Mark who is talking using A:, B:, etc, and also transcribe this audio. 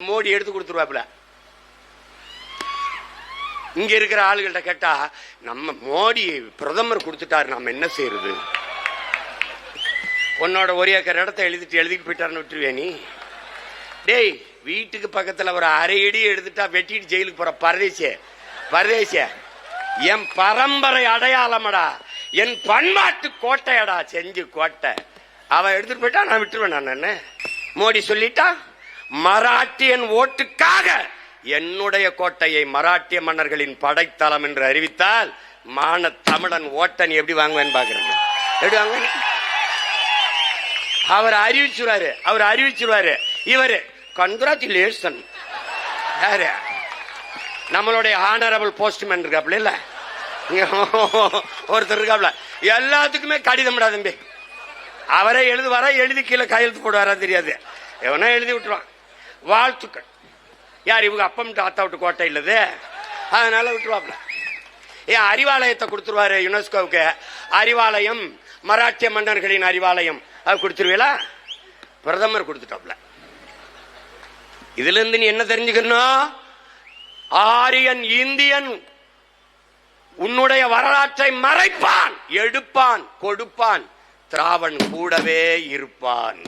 A: மோடி எடுத்து கொடுத்துருவாப்புல. இங்க இருக்கிற ஆளுகள்ட்ட கேட்டா நம்ம மோடி பிரதமர் கொடுத்துட்டாரு நம்ம என்ன செய்யறது உன்னோட ஒரு ஏக்கர் இடத்த எழுதிட்டு எழுதிட்டு போயிட்டாருன்னு விட்டுருவே நீ? டேய் வீட்டுக்கு பக்கத்துல ஒரு அரை அடி எடுத்துட்டா வெட்டிட்டு ஜெயிலுக்கு போற பரதேசிய பரதேசிய என் பரம்பரை அடையாளமடா என் பண்பாட்டு கோட்டையடா செஞ்சு கோட்டை. அவன் எடுத்துட்டு போயிட்டா நான் விட்டுருவேன் நான் என்ன? மோடி சொல்லிட்டா? மராட்டியன் ஓட்டுக்காக என்னுடைய கோட்டையை மராட்டிய மன்னர்களின் படைத்தளம் என்று அறிவித்தால் மான தமிழன் ஓட்டன் எப்படி வாங்குவேன்னு பாக்குறேன் எப்படி வாங்குவேன்? அவர் அறிவிச்சுருவாரு அவர் அறிவிச்சிருவாரு. இவரு கங்க்ராச்சுலேஷன் யாரு? நம்மளுடைய ஆனரபிள் போஸ்ட்மேன் இருக்காப்ல இல்ல? ஒருத்தர் இருக்காப்ல எல்லாத்துக்குமே கடிதம் தம்பி. அவரே எழுதுவாரா எழுதி கீழே கையெழுத்து போடுவாரா தெரியாது. எவனா எழுதி விட்டுருவான். வாழ்த்துக்கள். யார் இவங்க அப்பம் தாத்தா விட்டு கோட்டை இல்லது? அதனால விட்டுருவாப்ல ஏன் அறிவாலயத்தை கொடுத்துருவாரு யுனெஸ்கோவுக்கு. அறிவாலயம் மராட்டிய மன்னர்களின் அறிவாலயம். அது கொடுத்துருவீங்களா? பிரதமர் கொடுத்துட்டாப்ல இதுல இருந்து நீ என்ன தெரிஞ்சுக்கணும் ஆரியன் இந்தியன் உன்னுடைய வரலாற்றை மறைப்பான் எடுப்பான் கொடுப்பான் திராவன் கூடவே இருப்பான்.